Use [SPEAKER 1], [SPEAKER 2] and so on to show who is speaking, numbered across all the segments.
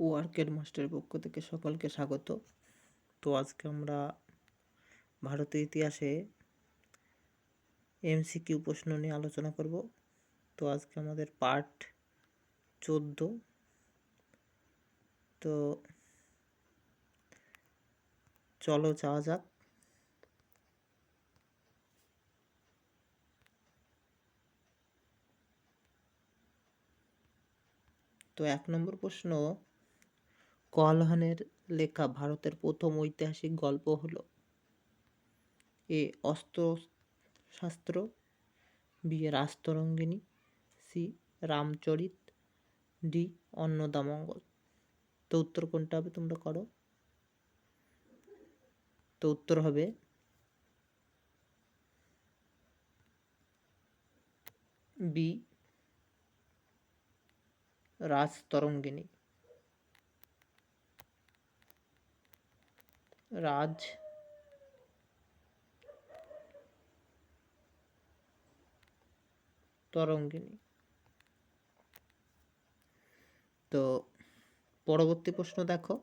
[SPEAKER 1] ও মাস্টারের পক্ষ থেকে সকলকে স্বাগত। তো আজকে আমরা ভারতের ইতিহাসে এমসিকিউ প্রশ্ন নিয়ে আলোচনা করব। তো আজকে আমাদের পার্ট চোদ্দ। তো চলো যাওয়া যাক। তো এক নম্বর প্রশ্ন কলহানের লেখা ভারতের প্রথম ঐতিহাসিক গল্প হল এ অস্ত্রশাস্ত্র, বি রাস্তরঙ্গিনী সি রামচরিত, ডি অন্নদামঙ্গল। তো উত্তর কোনটা হবে তোমরা করো? তো উত্তর হবে বি রাজতরঙ্গিনী। রাজ। তরঙ্গিনী। তো পরবর্তী প্রশ্ন দেখো।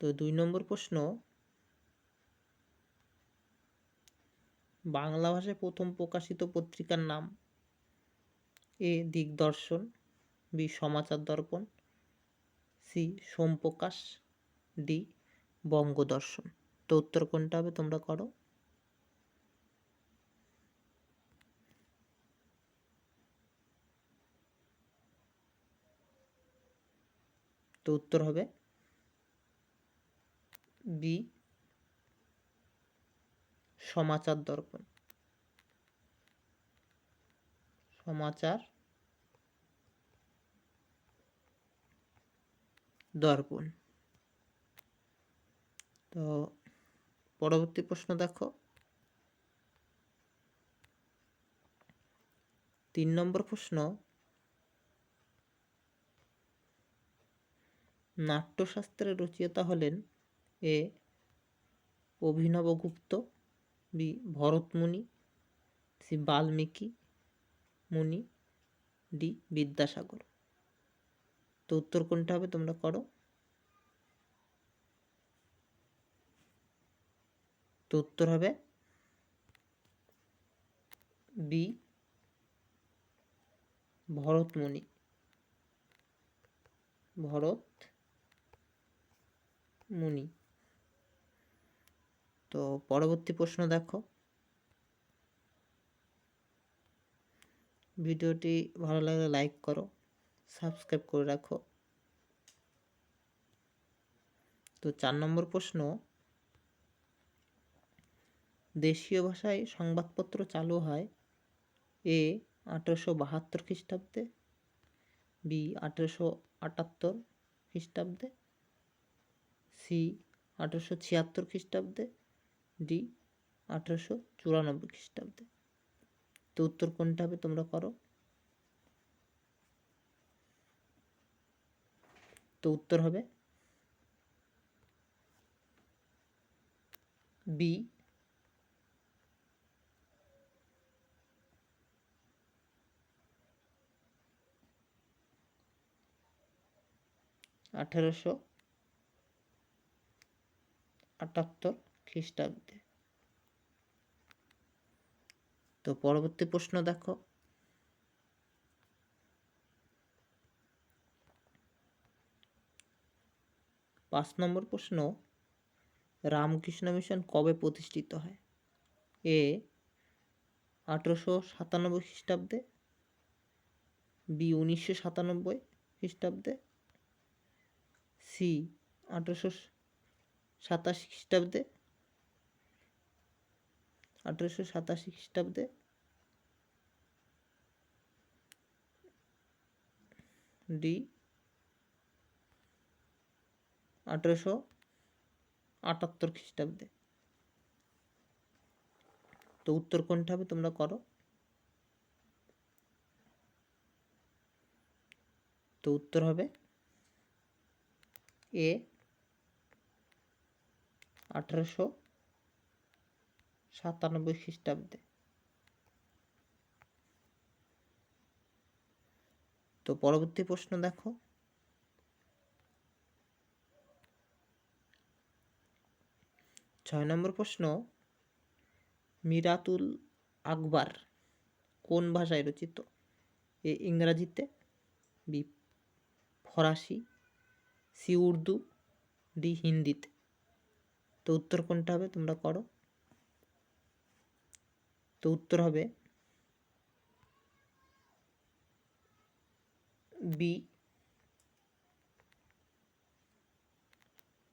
[SPEAKER 1] তো দুই নম্বর প্রশ্ন বাংলা ভাষায় প্রথম প্রকাশিত পত্রিকার নাম এ দিগদর্শন, বি সমাচার দর্পণ, সি সোমপ্রকাশ, ডি বঙ্গদর্শন। তো উত্তর কোনটা হবে তোমরা করো? তো উত্তর হবে বি সমাচার দর্পণ। সমাচার দর্পণ। তো পরবর্তী প্রশ্ন দেখো। তিন নম্বর প্রশ্ন, নাট্যশাস্ত্রের রচয়িতা হলেন A. Abhinavagupta. B Bharatmuni, C Valmiki Muni, D Vidyasagar. তো উত্তর কোনটা হবে তোমরা করো? তো উত্তর হবে বি ভরতমুনি। ভরত মুনি তো পরবর্তী প্রশ্ন দেখো। ভিডিওটি ভালো লাগলে লাইক করো সাবস্ক্রাইব করে রাখো। তো চার নম্বর প্রশ্ন, দেশীয় ভাষায় সংবাদপত্র চালু হয় এ আঠেরোশো বাহাত্তর খ্রিস্টাব্দে, বি আঠেরোশো আটাত্তর খ্রিস্টাব্দে, সি আঠেরোশো ছিয়াত্তর খ্রিস্টাব্দে ডি, আঠেরোশো চুরানব্বই খ্রিস্টাব্দে। তো উত্তর কোনটা হবে তোমরা করো? তো উত্তর হবে বি, আঠেরোশো আটাত্তর খ্রিস্টাব্দে। তো পরবর্তী প্রশ্ন দেখো। পাঁচ নম্বর প্রশ্ন, রামকৃষ্ণ মিশন কবে প্রতিষ্ঠিত হয়? এ, আঠেরোশো সাতানব্বই খ্রিস্টাব্দে, বি, উনিশশো সাতানব্বই খ্রিস্টাব্দে, সি, আঠেরোশো সাতাশি খ্রিস্টাব্দে আঠেরোশো সাতাশি খ্রিস্টাব্দে। ডি। আঠেরোশো আটাত্তর খ্রিস্টাব্দে। তো উত্তর কোনটা হবে তোমরা করো। তো উত্তর হবে এ। আঠেরোশো সাতানব্বই খ্রিস্টাব্দে। তো পরবর্তী প্রশ্ন দেখো। ছয় নম্বর প্রশ্ন, মিরাতুল আকবর কোন ভাষায় রচিত? এ ইংরাজিতে, বি ফরাসি, সি উর্দু, ডি হিন্দিতে। তো উত্তর কোনটা হবে তোমরা করো? তো উত্তর হবে বি,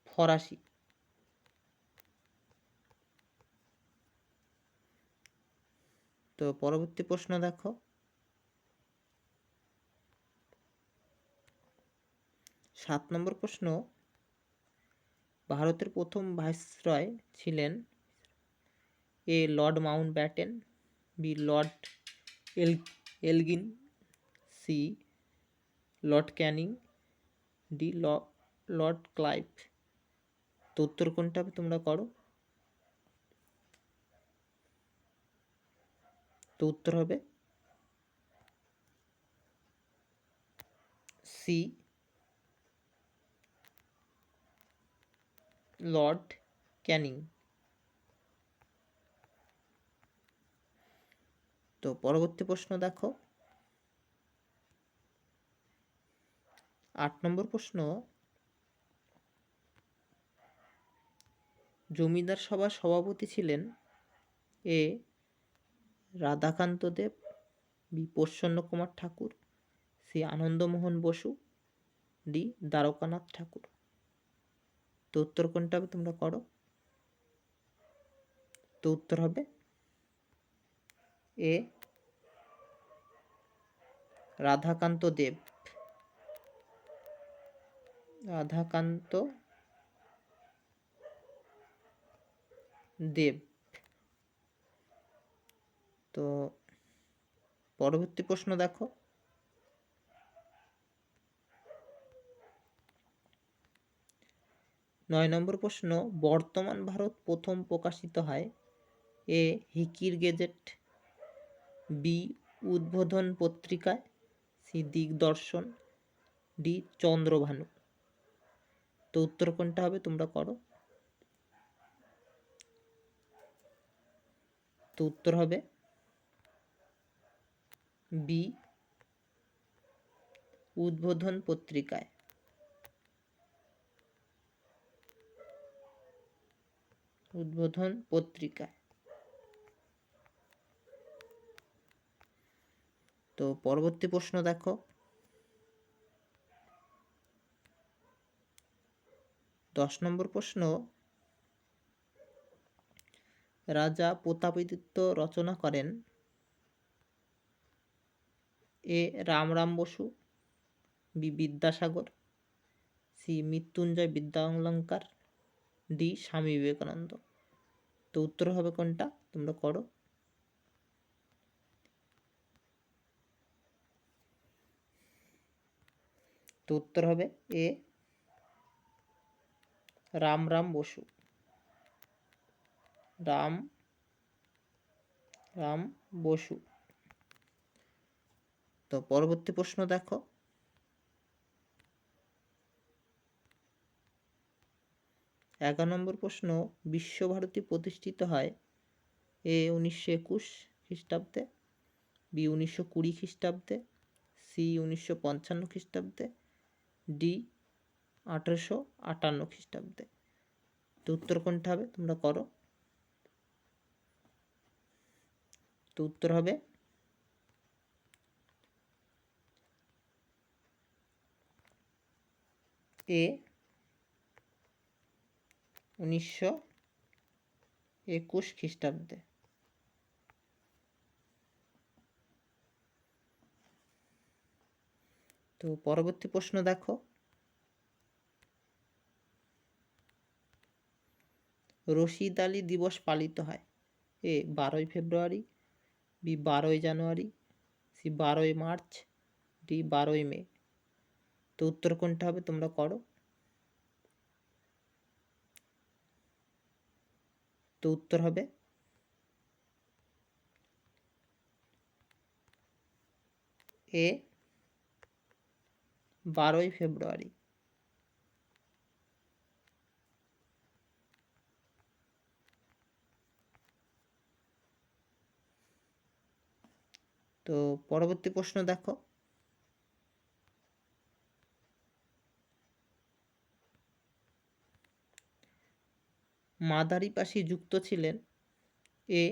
[SPEAKER 1] ফরাসি। তো পরবর্তী প্রশ্ন দেখো। সাত নম্বর প্রশ্ন, ভারতের প্রথম ভাইসরয় ছিলেন A Lord Mountbatten B Lord L Elgin C Lord Canning D Lord Clive তো উত্তর কোনটা তোমরা করো? তো উত্তর হবে সি লর্ড ক্যানিং তো পরবর্তী প্রশ্ন দেখো। আট নম্বর প্রশ্ন, জমিদার সভার সভাপতি ছিলেন এ Radhakanta Deb, B Prasanna Kumar Tagore, C Anandamohan Bose, D Dwarkanath Tagore. তো উত্তর কোনটা হবে তোমরা করো? তো উত্তর হবে এ রাধাকান্ত দেব। রাধাকান্ত দেব। তো পরবর্তী প্রশ্ন দেখো। নয় নম্বর প্রশ্ন, বর্তমান ভারত প্রথম প্রকাশিত হয় এ হিকির গেজেট বি, উদ্বোধন পত্রিকায় সি, দিগদর্শন, ডি, চন্দ্রভানু। তো উত্তর কোনটা হবে তোমরা করো? তো উত্তর হবে বি, উদ্বোধন পত্রিকায়। উদ্বোধন পত্রিকায়। তো পরবর্তী প্রশ্ন দেখো। দশ নম্বর প্রশ্ন, রাজা প্রতাপাদিত্য রচনা করেন A Ramram Basu, B Vidyasagar, C Mrityunjay Vidyalankar, D Swami Vivekananda. তো উত্তর হবে কোনটা? তোমরা করো। তো উত্তর হবে এ রাম রাম বসু। রাম রাম বসু। তো পরবর্তী প্রশ্ন দেখো। এগারো নম্বর প্রশ্ন, বিশ্বভারতী প্রতিষ্ঠিত হয় এ উনিশশো একুশ খ্রিস্টাব্দে, বি উনিশশো কুড়ি খ্রিস্টাব্দে, সি উনিশশো পঞ্চান্ন খ্রিস্টাব্দে ডি আঠেরোশো আটান্ন খ্রিস্টাব্দে। তো উত্তর কোনটা হবে? তোমরা করো। তো উত্তর হবে এ উনিশশো একুশ খ্রিস্টাব্দে। তো পরবর্তী প্রশ্ন দেখো। রশিদ আলী দিবস পালিত হয়। এ বারোই ফেব্রুয়ারি, বি বারোই জানুয়ারি, সি বারোই মার্চ, ডি বারোই মে। তো উত্তর কোনটা হবে তোমরা করো। তো উত্তর হবে এ বারোই ফেব্রুয়ারি। তো পরবর্তী প্রশ্ন দেখো। মাদারি মাদারিপাশি যুক্ত ছিলেন এ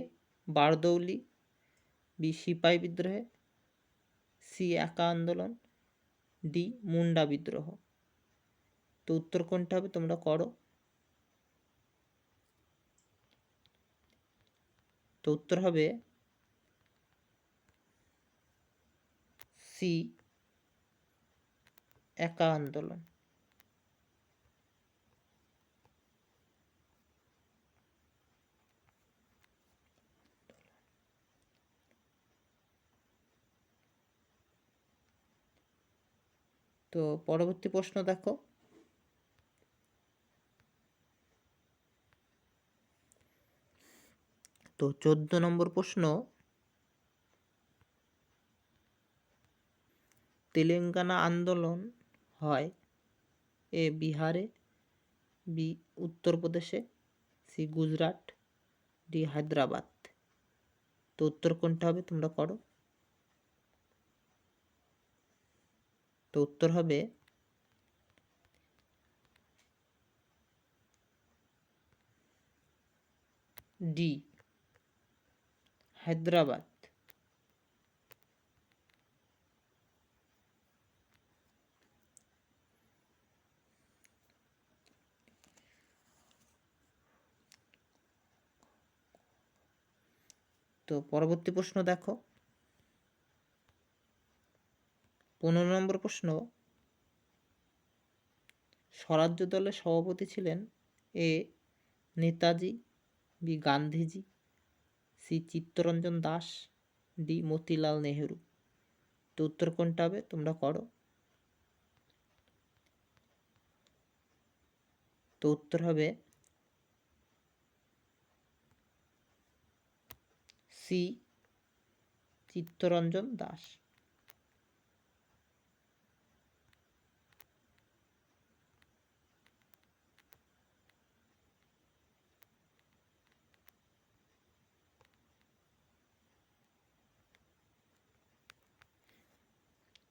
[SPEAKER 1] বারদৌলি, বি সিপাই বিদ্রোহে, সি একা আন্দোলন ডি মুন্ডা বিদ্রোহ। তো উত্তর কোনটা হবে তোমরা করো। তো উত্তর হবে সি, একা আন্দোলন। তো পরবর্তী প্রশ্ন দেখো। তো চোদ্দ নম্বর প্রশ্ন, তেলেঙ্গানা আন্দোলন হয় এ বিহারে, বি উত্তরপ্রদেশে, সি গুজরাট, ডি হায়দ্রাবাদ। তো উত্তর কোনটা হবে তোমরা করো। তো উত্তর হবে ডি হায়দ্রাবাদ। তো পরবর্তী প্রশ্ন দেখো। পনেরো নম্বর প্রশ্ন, স্বরাজ্য দলের সভাপতি ছিলেন A Netaji, B Gandhiji, C Chittaranjan Das, D Motilal Nehru. তো উত্তর কোনটা হবে তোমরা করো। তো উত্তর হবে সি চিত্তরঞ্জন দাস।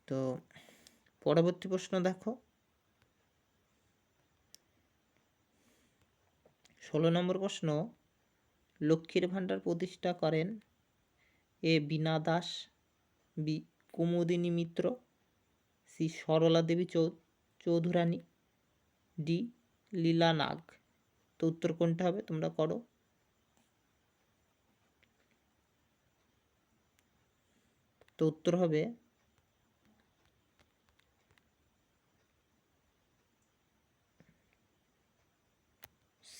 [SPEAKER 1] তো পরবর্তী প্রশ্ন দেখো। ষোলো নম্বর প্রশ্ন, লক্ষ্মীর ভাণ্ডার প্রতিষ্ঠা করেন A Bina Das, B Kumudini Mitra, C Sarala Devi Chaudhurani, D Leela Nag. তো উত্তর কোনটা হবে তোমরা করো। তো উত্তর হবে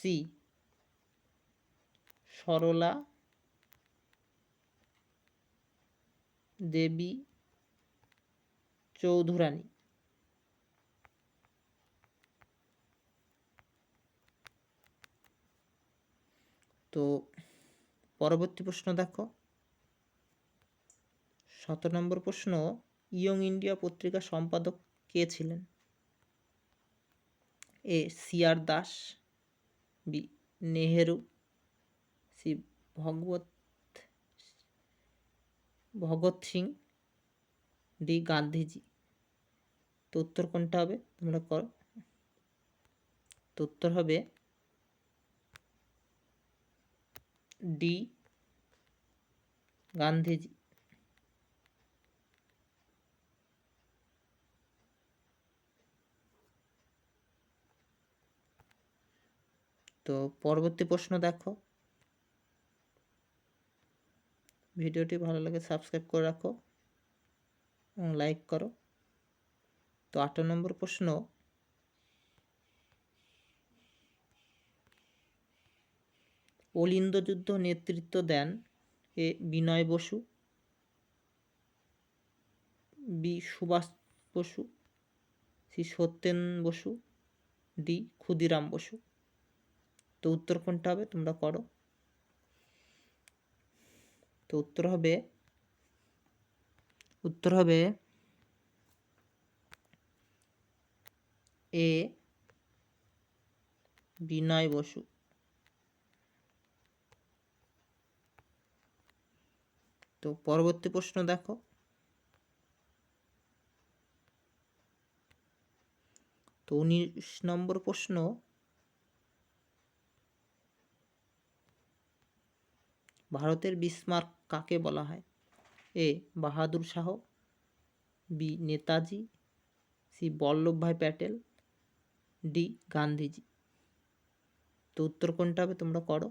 [SPEAKER 1] সি। সরলা, দেবী, চৌধুরানী। তো পরবর্তী প্রশ্ন দেখো। সতেরো নম্বর প্রশ্ন, ইয়ং ইন্ডিয়া পত্রিকা সম্পাদক কে ছিলেন? A CR Das B Nehru C Bhagwat Bhagat Singh D Gandhiji তো উত্তর কোনটা হবে তোমরা করো তো উত্তর হবে ডি গান্ধীজি তো পরবর্তী প্রশ্ন দেখো। ভিডিওটি ভালো লাগে সাবস্ক্রাইব করে রাখো এবং লাইক করো। তো আঠারো নম্বর প্রশ্ন, অলিন্দ যুদ্ধ নেতৃত্ব দেন A Binoy Basu, B Subhas Bose, C Satyen Basu, D Khudiram Basu. তো উত্তর কোনটা হবে তোমরা করো। তো উত্তর হবে উত্তর হবে এ বিনয় বসু। তো পরবর্তী প্রশ্ন দেখো। তো উনিশ নম্বর প্রশ্ন ভারতের বিসমার্ক কাকে বলা হয়? A. Bahadur Shah, B. Netaji, C. Vallabhbhai Patel, D. Gandhiji. তো উত্তর কোনটা হবে তোমরা করো?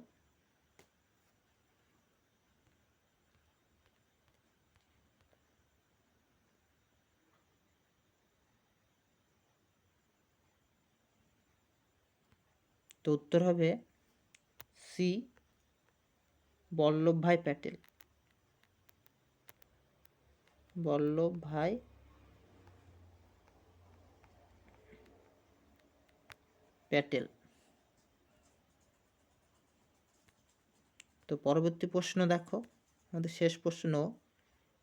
[SPEAKER 1] তো উত্তর হবে সি. বল্লভভাই প্যাটেল। বল্লভভাই প্যাটেল। তো পরবর্তী প্রশ্ন দেখো। আমাদের শেষ প্রশ্ন।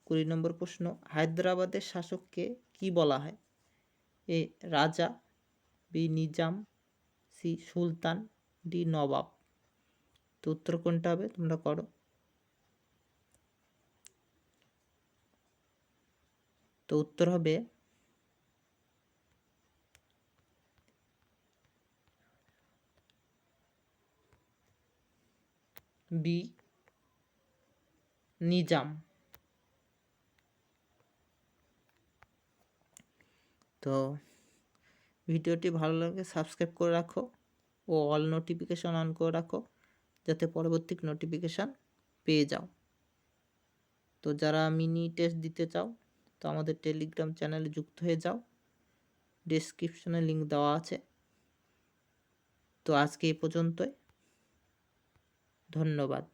[SPEAKER 1] কুড়ি নম্বর প্রশ্ন, হায়দ্রাবাদের শাসককে কি বলা হয়? এ, রাজা, বি, নিজাম, সি, সুলতান, ডি, নবাব। তো উত্তর কোনটা হবে তোমরা করো। তো উত্তর হবে বি, নিজাম। তো ভিডিওটি ভালো লাগে সাবস্ক্রাইব করে রাখো ও অল নোটিফিকেশন অন করে রাখো। যাতে পরবর্তী নোটিফিকেশান পেয়ে যাও। তো যারা মিনি টেস্ট দিতে চাও, তো আমাদের টেলিগ্রাম চ্যানেলে যুক্ত হয়ে যাও। ডিসক্রিপশনে লিঙ্ক দেওয়া আছে। তো আজকে এ পর্যন্তই। ধন্যবাদ।